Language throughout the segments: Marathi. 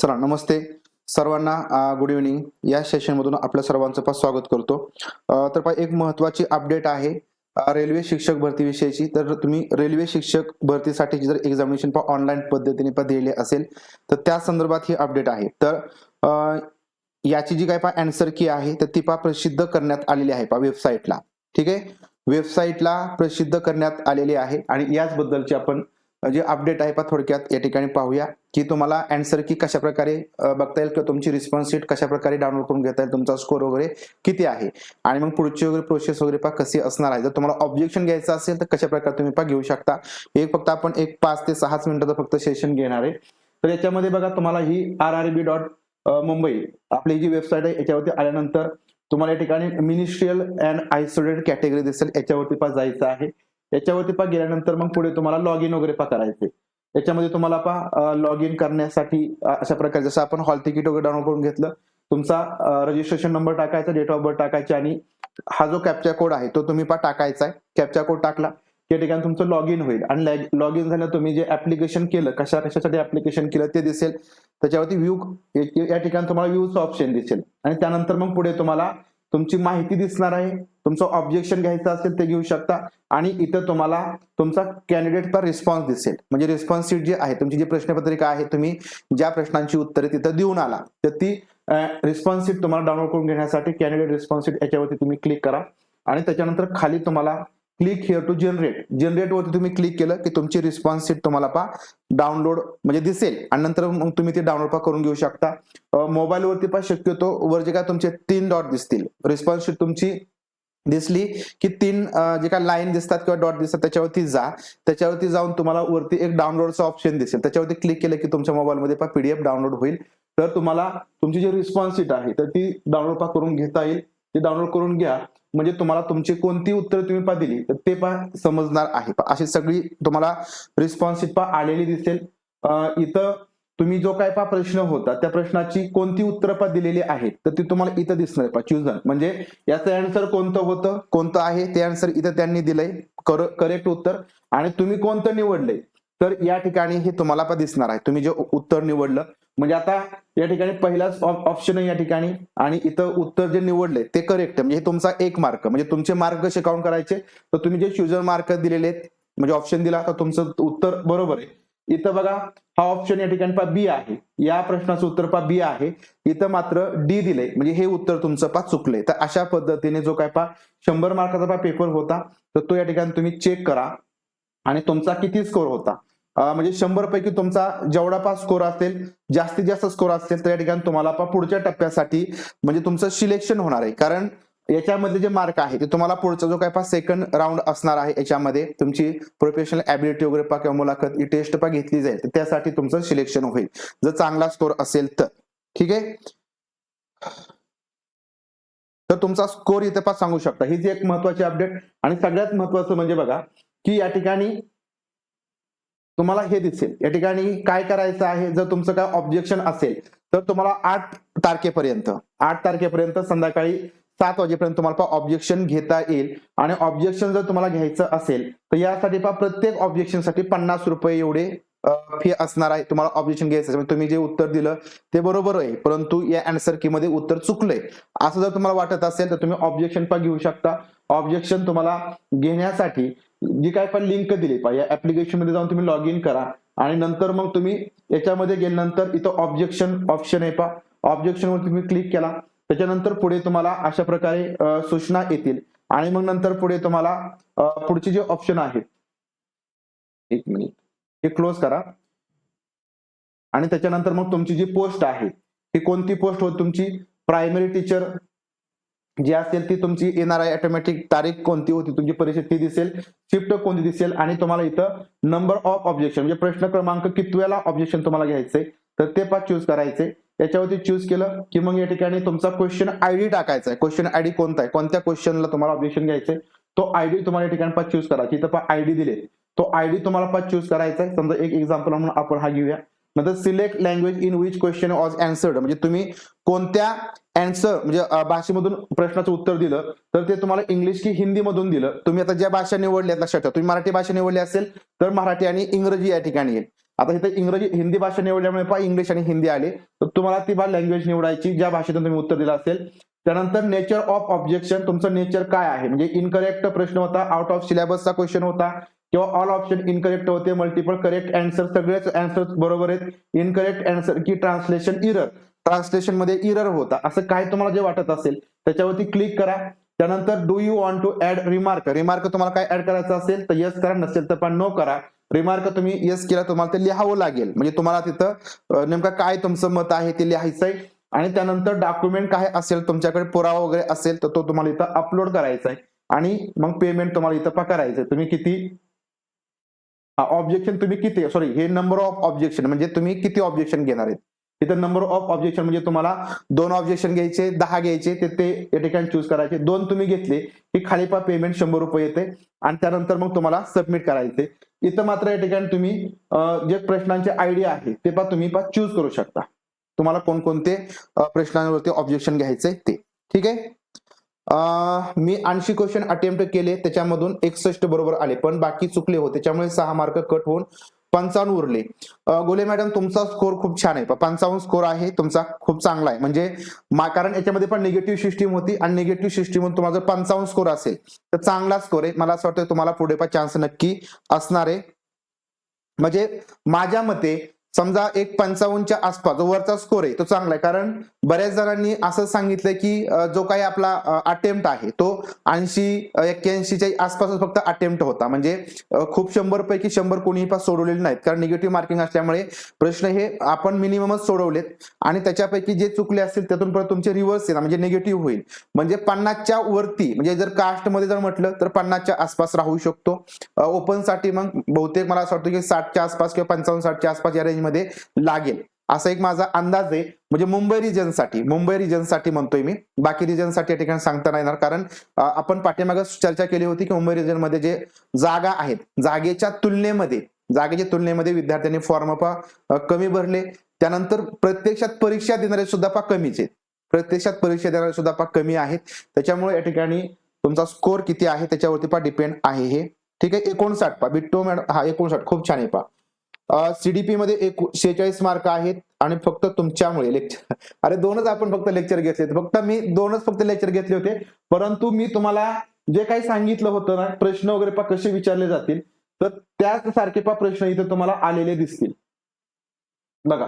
चला नमस्ते. सर्वांना गुड इव्हनिंग या सेशनमधून आपल्या सर्वांचं पण स्वागत करतो. तर पहा एक महत्वाची अपडेट आहे रेल्वे शिक्षक भरतीविषयीची. तर तुम्ही रेल्वे शिक्षक भरतीसाठी जर एक्झामिनेशन पण ऑनलाईन पद्धतीने पण दिलेली असेल तर त्या संदर्भात ही अपडेट आहे. तर याची जी काय पा अँसर की आहे तर ती पा प्रसिद्ध करण्यात आलेली आहे पा वेबसाईटला ठीक आहे? वेबसाईटला प्रसिद्ध करण्यात आलेली आहे. आणि याचबद्दलची आपण जे अपडेट आहे पा थोडक्यात या ठिकाणी पाहूया की तुम्हाला अँसर की कशा प्रकारे बघता येईल किंवा तुमची रिस्पॉन्स शीट कशा प्रकारे डाउनलोड करून घेता येईल तुमचा स्कोर वगैरे किती आहे? आणि मग पुढची वगैरे प्रोसेस वगैरे पा कशी असणार आहे. जर तुम्हाला ऑब्जेक्शन घ्यायचं असेल तर कशा प्रकारे तुम्ही पा घेऊ शकता. एक फक्त आपण एक पाच ते सहाच मिनिटाचं फक्त सेशन घेणार आहे. तर याच्यामध्ये बघा तुम्हाला ही R R B dot Mumbai आपली जी वेबसाईट आहे याच्यावरती आल्यानंतर तुम्हाला या ठिकाणी मिनिस्ट्रियल अँड आयसोलेटेड कॅटेगरी दिसेल. याच्यावरती पा जायचं आहे. याच्यावरती पा गेल्यानंतर मग पुढे तुम्हाला लॉग इन वगैरे पा करायचे. याच्यामध्ये तुम्हाला पा लॉग इन करण्यासाठी अशा प्रकारे जसं आपण हॉल तिकीट वगैरे डाउनलोड करून घेतलं तुमचा रजिस्ट्रेशन नंबर टाकायचा डेट ऑफ बर्थ टाकायचा आणि हा जो कॅप्चा कोड आहे तो तुम्ही पा टाकायचा आहे. कॅप्चा कोड टाकला त्या ठिकाणी तुमचं लॉग इन होईल. आणि लॉग इन झालं तुम्ही जे ऍप्लिकेशन केलं कशा कशासाठी ऍप्लिकेशन केलं ते दिसेल. त्याच्यावरती व्ह्यू या ठिकाणी तुम्हाला व्ह्यूचं ऑप्शन दिसेल. आणि त्यानंतर मग पुढे तुम्हाला तुमची माहिती दिसणार आहे तुमचं ऑब्जेक्शन घ्यायचं असेल ते घेऊ शकता. आणि इथं तुम्हाला तुमचा कॅन्डिडेटचा रिस्पॉन्स दिसेल. म्हणजे रिस्पॉन्स शीट जी आहे तुमची जी प्रश्नपत्रिका आहे तुम्ही ज्या प्रश्नांची उत्तरे तिथं देऊन आला तर ती रिस्पॉन्स शीट तुम्हाला डाउनलोड करून घेण्यासाठी कॅन्डिडेट रिस्पॉन्स शीट याच्यावरती तुम्ही क्लिक करा. आणि त्याच्यानंतर खाली तुम्हाला click here to generate generate वरती तुम्ही क्लिक केलं की तुमची रिस्पॉन्स सीट तुम्हाला पा डाउनलोड म्हणजे दिसेल. आणि नंतर मग तुम्ही ते डाउनलोड पा करून घेऊ शकता. मोबाईलवरती पण शक्यतो वर जे काय तुमचे तीन डॉट दिसतील. रिस्पॉन्स शीट तुमची दिसली की तीन जे काय लाईन दिसतात किंवा डॉट दिसतात त्याच्यावरती जा. त्याच्यावरती जाऊन तुम्हाला वरती एक डाउनलोडचा ऑप्शन दिसेल. त्याच्यावरती क्लिक केलं की तुमच्या मोबाईलमध्ये पा पीडीएफ डाउनलोड होईल. तर तुम्हाला तुमची जी रिस्पॉन्स सीट आहे तर ती डाउनलोड पा करून घेता येईल. ती डाउनलोड करून घ्या. म्हणजे तुम्हाला तुमची कोणती उत्तर तुम्ही पा दिली तर ते पा समजणार आहे. अशी सगळी तुम्हाला रिस्पॉन्सिव्ह पा आलेली दिसेल. इथं तुम्ही जो काय पा प्रश्न होता त्या प्रश्नाची कोणती उत्तर पा दिलेली आहेत तर ती तुम्हाला इथं दिसणार पा चुजन म्हणजे याचं आन्सर कोणतं होतं कोणतं आहे ते आन्सर इथं त्यांनी दिलंय करेक्ट उत्तर. आणि तुम्ही कोणतं निवडलंय तर या ठिकाणी हे तुम्हाला पण दिसणार आहे. तुम्ही जे उत्तर निवडलं म्हणजे आता या ठिकाणी पहिलाच ऑप्शन आहे या ठिकाणी. आणि इथं उत्तर जे निवडले ते करेक्ट आहे. म्हणजे हे तुमचा एक मार्क म्हणजे तुमचे मार्क कसे काउंट करायचे? तर तुम्ही जे चुजर मार्क दिलेले आहेत म्हणजे ऑप्शन दिला तर तुमचं उत्तर बरोबर आहे. इथं बघा हा ऑप्शन या ठिकाणी पा बी आहे. या प्रश्नाचं उत्तर पा बी आहे. इथं मात्र डी दिले म्हणजे हे उत्तर तुमचं पा चुकलंय. तर अशा पद्धतीने जो काय पा शंभर मार्काचा पा पेपर होता. तर तो या ठिकाणी तुम्ही चेक करा. आणि तुमचा किती स्कोर होता? म्हणजे शंभर पैकी तुमचा जेवढा पा स्कोर असेल जास्तीत जास्त स्कोर असेल तर या ठिकाणी तुम्हाला पुढच्या टप्प्यासाठी म्हणजे तुमचं सिलेक्शन होणार आहे. कारण याच्यामध्ये जे मार्क आहे ते तुम्हाला पुढचा जो काय पा सेकंड राऊंड असणार आहे याच्यामध्ये तुमची प्रोफेशनल ॲबिलिटी वगैरे पा किंवा मुलाखत ही टेस्ट पा घेतली जाईल तर त्यासाठी तुमचं सिलेक्शन होईल. जर चांगला स्कोर असेल तर. ठीक आहे? तर तुमचा स्कोर इथे पा सांगू शकता. ही जी एक महत्वाची अपडेट आणि सगळ्यात महत्वाचं म्हणजे बघा की या ठिकाणी तुम्हाला हे दिसेल. या ठिकाणी काय करायचं आहे? जर तुमचं काय ऑब्जेक्शन असेल तर तुम्हाला आठ तारखेपर्यंत आठ तारखेपर्यंत संध्याकाळी सात वाजेपर्यंत तुम्हाला ऑब्जेक्शन घेता येईल. आणि ऑब्जेक्शन जर तुम्हाला घ्यायचं असेल तर यासाठी पा प्रत्येक ऑब्जेक्शनसाठी पन्नास रुपये एवढे फी असणार आहे. तुम्हाला ऑब्जेक्शन घ्यायचं म्हणजे तुम्ही जे उत्तर दिलं ते बरोबर आहे. परंतु या अँसर की मध्ये उत्तर चुकलंय. असं जर तुम्हाला वाटत असेल तर तुम्ही ऑब्जेक्शन पण घेऊ शकता. ऑब्जेक्शन तुम्हाला घेण्यासाठी जी काय पण लिंक दिली पाहिजे ऍप्लिकेशनमध्ये जाऊन तुम्ही लॉग इन करा. आणि नंतर मग तुम्ही याच्यामध्ये गेल्यानंतर इथं ऑब्जेक्शन ऑप्शन आहे पा ऑब्जेक्शनवर तुम्ही क्लिक केला. त्याच्यानंतर पुढे तुम्हाला अशा प्रकारे सूचना येतील. आणि मग नंतर पुढे तुम्हाला पुढचे जे ऑप्शन आहेत एक मिनिट हे क्लोज करा. आणि त्याच्यानंतर मग तुमची जी पोस्ट आहे ती कोणती पोस्ट होत तुमची प्रायमरी टीचर जी असेल ती तुमची येणार आहे ऑटोमॅटिक तारीख कोणती होती तुमची परीक्षा ती दिसेल शिफ्ट कोणती दिसेल आणि तुम्हाला इथं नंबर ऑफ ऑब्जेक्शन म्हणजे प्रश्न क्रमांक कितव्याला ऑब्जेक्शन तुम्हाला घ्यायचंय तर ते पाच चूज करायचे. याच्यावरती चूज केलं की मग या ठिकाणी तुमचा क्वेश्चन आयडी टाकायचा आहे. क्वेश्चन आयडी कोणता आहे? कोणत्या क्वेश्चनला तुम्हाला ऑब्जेक्शन घ्यायचंय तो आयडी तुम्हाला या ठिकाणी पाच चूज करायची. इथं आयडी दिले तो आयडी तुम्हाला पाच चूज करायचा आहे. समजा एक एक्झाम्पल म्हणून आपण हा घेऊया. नंतर select language in which question was answered म्हणजे तुम्ही कोणत्या अँसर म्हणजे भाषेमधून प्रश्नाचं उत्तर दिलं तर ते तुम्हाला इंग्लिश की हिंदी मधून दिलं. तुम्ही आता ज्या भाषा निवडल्या लक्षात ठेवा तुम्ही मराठी भाषा निवडली असेल तर मराठी आणि इंग्रजी या ठिकाणी येईल. आता इथे इंग्रजी हिंदी भाषा निवडल्यामुळे पहा इंग्लिश आणि हिंदी आले. तर तुम्हाला ती बा लँग्वेज निवडायची ज्या भाषेतून तुम्ही उत्तर दिलं असेल. त्यानंतर नेचर ऑफ ऑब्जेक्शन तुमचं नेचर काय आहे? म्हणजे इनकरेक्ट प्रश्न होता आउट ऑफ सिलेबसचा क्वेश्चन होता. किंवा ऑल ऑप्शन इनकरेक्ट होते मल्टिपल करेक्ट अँसर सगळेच अँसर बरोबर आहेत. इनकरेक्ट अँसर की ट्रान्सलेशन इरर ट्रान्सलेशनमध्ये इरर होता. असं काय तुम्हाला जे वाटत असेल त्याच्यावरती क्लिक करा. त्यानंतर do you want to add remark remark तुम्हाला काय ऍड करायचं असेल तर येस करा. नसेल तर पण नो करा. रिमार्क तुम्ही येस केला तुम्हाला ते लिहावं लागेल. म्हणजे तुम्हाला तिथं नेमकं काय तुमचं मत आहे ते लिहायचं आहे. आणि त्यानंतर डॉक्युमेंट काय असेल तुमच्याकडे पुरावा वगैरे असेल तर तो तुम्हाला इथं अपलोड करायचा आहे. आणि मग पेमेंट तुम्हाला इथं पा करायचं तुम्ही किती ऑब्जेक्शन तुम्ही किती सॉरी हे नंबर ऑफ ऑब्जेक्शन म्हणजे तुम्ही किती ऑब्जेक्शन घेणार आहेत? तिथं नंबर ऑफ ऑब्जेक्शन म्हणजे तुम्हाला दोन ऑब्जेक्शन घ्यायचे दहा घ्यायचे ते ते या ठिकाणी चूज करायचे. दोन तुम्ही घेतले की खालीपा पेमेंट शंभर रुपये येते आणि त्यानंतर मग तुम्हाला सबमिट करायचे. इथं मात्र या ठिकाणी तुम्ही जे प्रश्नांचे आयडिया आहे ते पा तुम्ही पा चूज करू शकता. तुम्हाला कोणकोणते प्रश्नांवरती ऑब्जेक्शन घ्यायचे ते. ठीक आहे? मी ऐंशी क्वेश्चन अटेम्प्ट केले त्याच्यामधून एकसष्ट बरोबर आले पण बाकी चुकले होते त्याच्यामुळे सहा मार्क कट होऊन पंचावन्न उरले. गोले मॅडम तुमचा स्कोर खूप छान आहे. पंचावन्न स्कोर आहे तुमचा खूप चांगला आहे. म्हणजे कारण याच्यामध्ये पण निगेटिव्ह सिस्टीम होती आणि निगेटिव्ह सिस्टीम तुम्हाला जर पंचावन्न स्कोर असेल तर चांगला स्कोर आहे. मला असं वाटतं तुम्हाला पुढे पण चान्स नक्की असणार आहे. म्हणजे माझ्या मते समजा एक पंचावन्नच्या आसपास जो वरचा स्कोर आहे तो चांगला आहे. कारण बऱ्याच जणांनी असं सांगितलं की जो काही आपला अटेम्प्ट आहे तो ऐंशी एक्क्याऐंशीच्या आसपासच फक्त अटेम्प्ट होता. म्हणजे खूप शंभर पैकी शंभर कोणीही पास सोडवलेले नाहीत. कारण निगेटिव्ह मार्किंग असल्यामुळे प्रश्न हे आपण मिनिममच सोडवलेत. आणि त्याच्यापैकी जे चुकले असतील त्यातून परत तुमचे रिव्हर्स येणार. म्हणजे निगेटिव्ह होईल. म्हणजे पन्नासच्या वरती म्हणजे जर कास्टमध्ये जर म्हटलं तर पन्नासच्या आसपास राहू शकतो. ओपनसाठी मग बहुतेक मला असं वाटतं की साठच्या आसपास किंवा पंचावन्न साठच्या आसपास या रेंजमध्ये लागेल. असा एक माझा अंदाज आहे. म्हणजे मुंबई रिजनसाठी मुंबई रिजनसाठी म्हणतोय मी. बाकी रिजनसाठी या ठिकाणी सांगता नाही येणार. कारण आपण पाठीमागे चर्चा केली होती की मुंबई रिजनमध्ये जे जागा आहेत जागेच्या तुलनेमध्ये जागेच्या तुलनेमध्ये विद्यार्थ्यांनी फॉर्म पा कमी भरले. त्यानंतर प्रत्यक्षात परीक्षा देणारे सुद्धा पा कमीच आहेत. प्रत्यक्षात परीक्षा देणारे सुद्धा पा कमी आहेत. त्याच्यामुळे या ठिकाणी तुमचा स्कोर किती आहे त्याच्यावरती पा डिपेंड आहे हे. ठीक आहे? एकोणसाठ पा. बिट्टो मॅडम हा एकोणसाठ. खूप छान आहे पा. सीडीपी मध्ये एक शेहेचाळीस मार्क आहेत आणि फक्त तुमच्यामुळे लेक्चर अरे दोनच आपण फक्त लेक्चर घेतले फक्त मी दोनच फक्त लेक्चर घेतले होते. परंतु मी तुम्हाला जे काही सांगितलं होतं ना प्रश्न वगैरे पा कसे विचारले जातील तर त्याच सारखे पा प्रश्न इथे तुम्हाला आलेले दिसतील. बघा.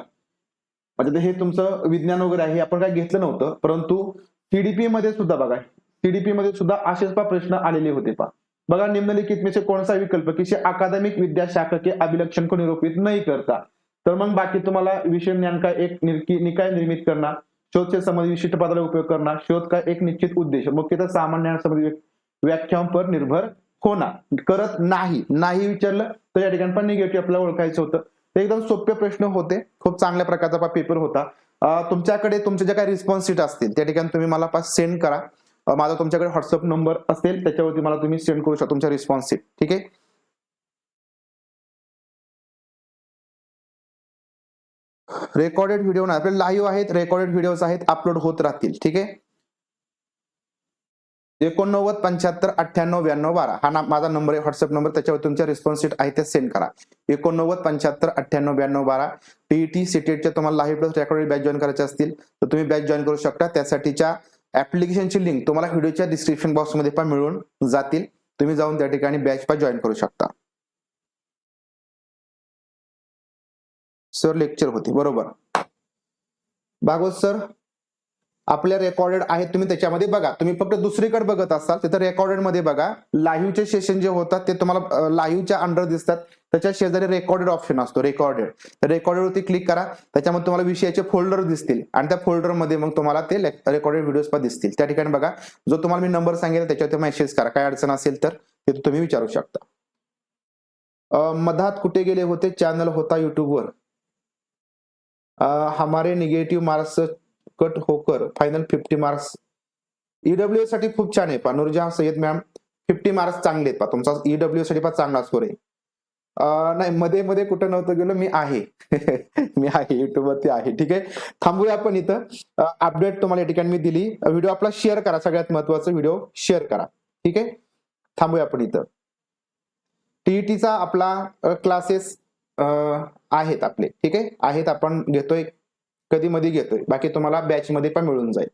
म्हणजे हे तुमचं विज्ञान वगैरे आहे हे आपण काय घेतलं नव्हतं परंतु सीडीपी मध्ये सुद्धा बघा सीडीपी मध्ये सुद्धा असेच पा प्रश्न आलेले होते पा बघा निम्नलिखित में से कौन सा विकल्प किसी अकादमिक विद्याशाखा के अभिलक्षण को निरूपित नहीं करता. तर मग बाकी तुम्हाला विषय ज्ञान का एक निकाय निर्मित करना शोध से संबंधित विशिष्ट पदाला उपयोग करना शोध का एक निश्चित उद्देश मुख्यतः सामान्य व्याख्या संबंधित व्याख्याओं पर निर्भर होणार. करत नाही. नाही विचारलं तर या ठिकाणी पण निगेटिव्ह आपल्याला ओळखायचं होतं. ते एकदम सोपे प्रश्न होते. खूप चांगल्या प्रकारचा पेपर होता. तुमच्याकडे तुमचे जे काही रिस्पॉन्स शीट असतील त्या ठिकाणी तुम्ही मला पास सेंड करा. माझा तुमच्याकडे व्हॉट्सअप नंबर असेल त्याच्यावरती मला तुम्ही सेंड करू शकता तुमच्या रिस्पॉन्स ठीक आहे? रेकॉर्डेड व्हिडिओ नाही आपले लाईव्ह आहेत रेकॉर्डेड व्हिडिओज आहेत अपलोड होत राहतील. ठीक आहे? एकोणनव्वद पंच्याहत्तर अठ्ठ्याण्णव ब्याण्णव बारा. हा ना माझा नंबर आहे व्हॉट्सअप नंबर त्याच्यावर तुमच्या रिस्पॉन्स सीट आहे ते सेंड करा. एकोणनव्वद पंच्याहत्तर अठ्ठ्याण्णव ब्याण्णव बारा. टीईटी सीटेटच्या तुम्हाला live plus recorded batch join करायचे असतील तर तुम्ही बॅच जॉईन करू शकता. त्यासाठीच्या ऍप्लिकेशनची लिंक तुम्हाला व्हिडिओच्या डिस्क्रिप्शन बॉक्समध्ये पण मिळून जातील. तुम्ही जाऊन त्या ठिकाणी बॅच पण जॉईन करू शकता. सर लेक्चर होते. बरोबर. भागवत सर आपल्या रेकॉर्डेड आहेत तुम्ही त्याच्यामध्ये बघा. तुम्ही फक्त दुसरीकडे बघत असाल तिथं रेकॉर्डेडमध्ये बघा. लाईव्हचे सेशन जे होतात ते तुम्हाला लाईव्हच्या अंडर दिसतात. त्याच्या शेजारी रेकॉर्डेड ऑप्शन असतो रेकॉर्डेड तर रेकॉर्डेड वरती क्लिक करा. त्याच्यामध्ये तुम्हाला विषयाचे फोल्डर दिसतील. आणि त्या फोल्डरमध्ये मग तुम्हाला ते रेकॉर्डेड व्हिडिओज पण दिसतील. त्या ठिकाणी बघा. जो तुम्हाला मी नंबर सांगेल त्याच्यावरती मेसेज करा. काय अडचण असेल तर ते तुम्ही विचारू शकता. मधात कुठे गेले होते? चॅनल होता युट्यूबवर हमारे निगेटिव्ह मार्क्स कट होकर फायनल फिफ्टी मार्क्स ईडब्ल्यू साठी खूप छान आहे पा Noorjahan Sayyed ma'am fifty marks चांगले आहेत पा तुमचा ईडब्ल्यू साठी पण चांगला स्कोर आहे. नाही मध्ये मध्ये कुठं नव्हतं गेलो मी आहे. मी आहे युट्यूबवरती आहे ठीक आहे? थांबूया आपण इथं. अपडेट तुम्हाला या ठिकाणी मी दिली. व्हिडिओ आपला शेअर करा सगळ्यात महत्वाचं व्हिडिओ शेअर करा ठीक आहे? थांबूया आपण इथं. टीईटीचा आपला क्लासेस आहेत आपले ठीक आहे? आहेत आपण घेतोय. कधी मध्ये घेतोय. बाकी तुम्हाला बॅच मध्ये पण मिळून जाईल.